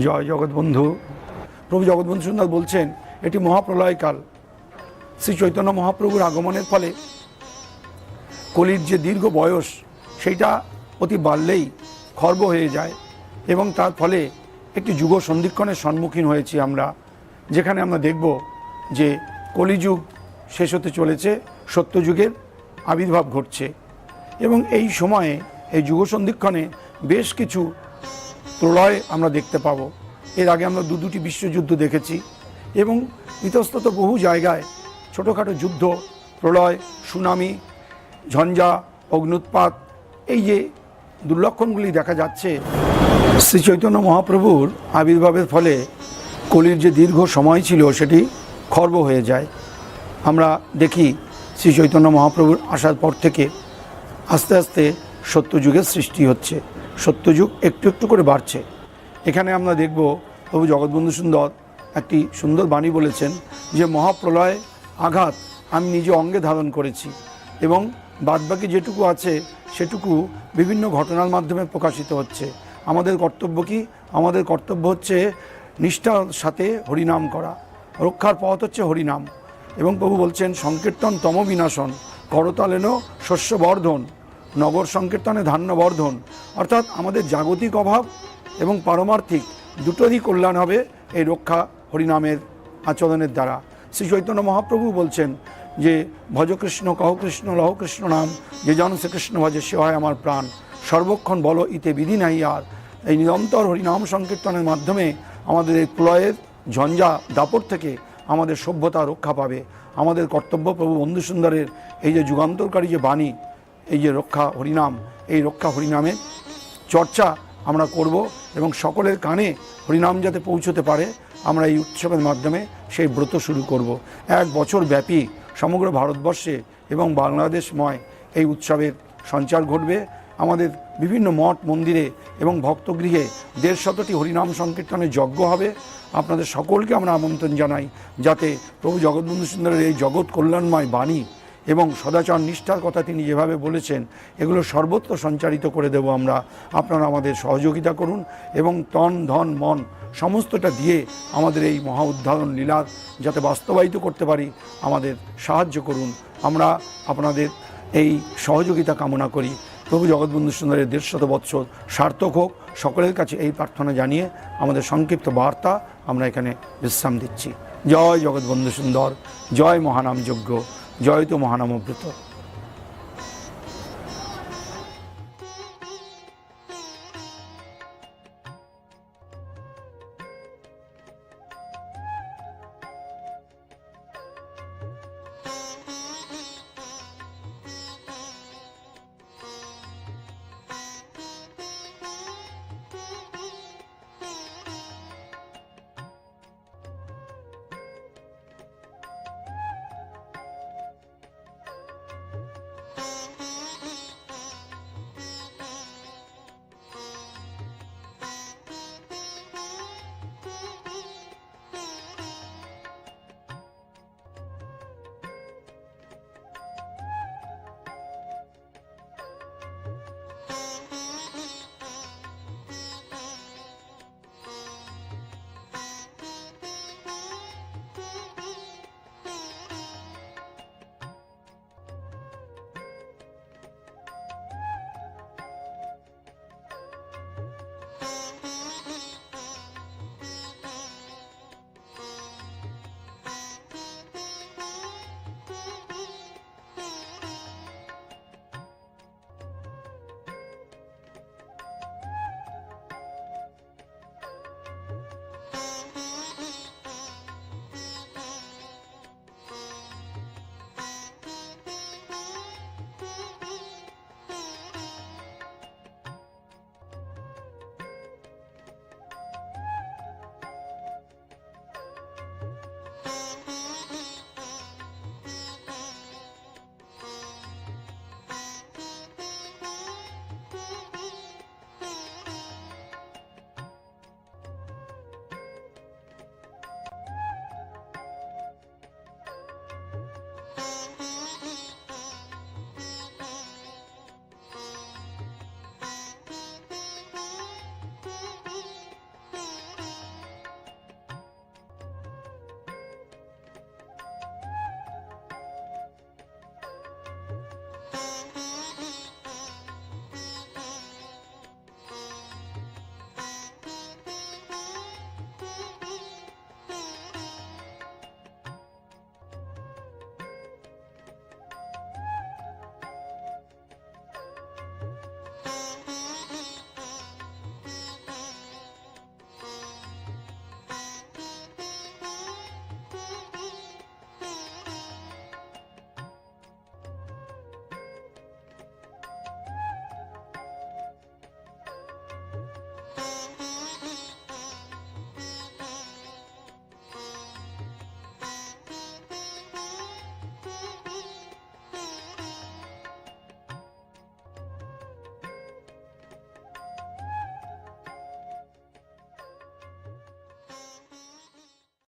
জয় জগৎবন্ধু প্রভু জগৎবন্ধু সুন্দর বলছেন, এটি মহাপ্রলয়কাল শ্রী চৈতন্য মহাপ্রভুর আগমনের ফলে কলির যে দীর্ঘ বয়স সেইটা অতি বাড়লেই খর্ব হয়ে যায় এবং তার ফলে একটি যুগ সন্ধিক্ষণের সম্মুখীন হয়েছি আমরা, যেখানে আমরা দেখব যে কলিযুগ শেষ হতে চলেছে, সত্যযুগের আবির্ভাব ঘটছে। এবং এই সময়ে, এই যুগ সন্ধিক্ষণে বেশ কিছু প্রলয় আমরা দেখতে পাবো। এর আগে আমরা দু দুটি বিশ্বযুদ্ধ দেখেছি এবং ইতস্তত বহু জায়গায় ছোটোখাটো যুদ্ধ, প্রলয়, সুনামি, ঝঞ্ঝা, অগ্নুৎপাত, এই যে দুর্লক্ষণগুলি দেখা যাচ্ছে। শ্রী চৈতন্য মহাপ্রভুর আবির্ভাবের ফলে কলির যে দীর্ঘ সময় ছিল সেটি খর্ব হয়ে যায়। আমরা দেখি শ্রী চৈতন্য মহাপ্রভুর আসার পর থেকে আস্তে আস্তে সত্যযুগের সৃষ্টি হচ্ছে। সত্যযুগ একটু একটু করে বাড়ছে। এখানে আমরা দেখব প্রভু জগৎবন্ধু সুন্দর একটি সুন্দর বাণী বলেছেন যে, মহাপ্রলয় আঘাত আমি নিজে অঙ্গে ধারণ করেছি এবং বাদবাকি যেটুকু আছে সেটুকু বিভিন্ন ঘটনার মাধ্যমে প্রকাশিত হচ্ছে। আমাদের কর্তব্য কি? আমাদের কর্তব্য হচ্ছে নিষ্ঠার সাথে হরিনাম করা। রক্ষার পথ হচ্ছে হরিনাম। এবং প্রভু বলছেন সংকীর্তন তম বিনাশন, করতালেন শস্য বর্ধন নগর সংকীর্তনে ধান্য বর্ধন অর্থাৎ আমাদের জাগতিক অভাব এবং পারমার্থিক দুটোরই কল্যাণ হবে এই রক্ষা হরিনামের আচরণের দ্বারা। শ্রী চৈতন্য মহাপ্রভু বলছেন যে ভজ কৃষ্ণ কহ কৃষ্ণ লহ কৃষ্ণ নাম, যে জন শ্রীকৃষ্ণ ভজে সে হয় আমার প্রাণ। সর্বক্ষণ বল ইতে বিধি নাই আর। এই নিরন্তর হরিনাম সংকীর্তনের মাধ্যমে আমাদের এই প্রলয়ের ঝঞ্ঝা দাপট থেকে আমাদের সভ্যতা রক্ষা পাবে। আমাদের কর্তব্য প্রভু বন্ধু সুন্দরের এই যে যুগান্তরকারী যে বাণী এই যে রক্ষা হরিনাম, এই রক্ষা হরিনামের চর্চা আমরা করব এবং সকলের কানে হরিনাম যাতে পৌঁছতে পারে, আমরা এই উৎসবের মাধ্যমে সেই ব্রত শুরু করব। এক বছর ব্যাপী সমগ্র ভারতবর্ষে এবং বাংলাদেশময় এই উৎসবের সঞ্চার ঘটবে। আমাদের বিভিন্ন মঠ, মন্দিরে এবং ভক্তগৃহে দেড় শতটি হরিনাম সংকীর্তনের যজ্ঞ হবে। আপনাদের সকলকে আমরা আমন্ত্রণ জানাই, যাতে প্রভু জগৎবন্ধু সুন্দরের এই জগৎ কল্যাণময় বাণী এবং সদাচার নিষ্ঠার কথা তিনি যেভাবে বলেছেন, এগুলো সর্বত্র সঞ্চারিত করে দেব আমরা। আপনারা আমাদের সহযোগিতা করুন এবং তন, ধন, মন সমস্তটা দিয়ে আমাদের এই মহা উদ্ধারণ লীলা যাতে বাস্তবায়িত করতে পারি, আমাদের সাহায্য করুন। আমরা আপনাদের এই সহযোগিতা কামনা করি। প্রভু জগৎবন্ধু সুন্দরের দেড়শত বৎসর সার্থক হোক। সকলের কাছে এই প্রার্থনা জানিয়ে আমাদের সংক্ষিপ্ত বার্তা আমরা এখানে বিশ্রাম দিচ্ছি। জয় জগৎবন্ধু সুন্দর, জয় মহানাম যজ্ঞ। জয় মহানাম মহানামব্রত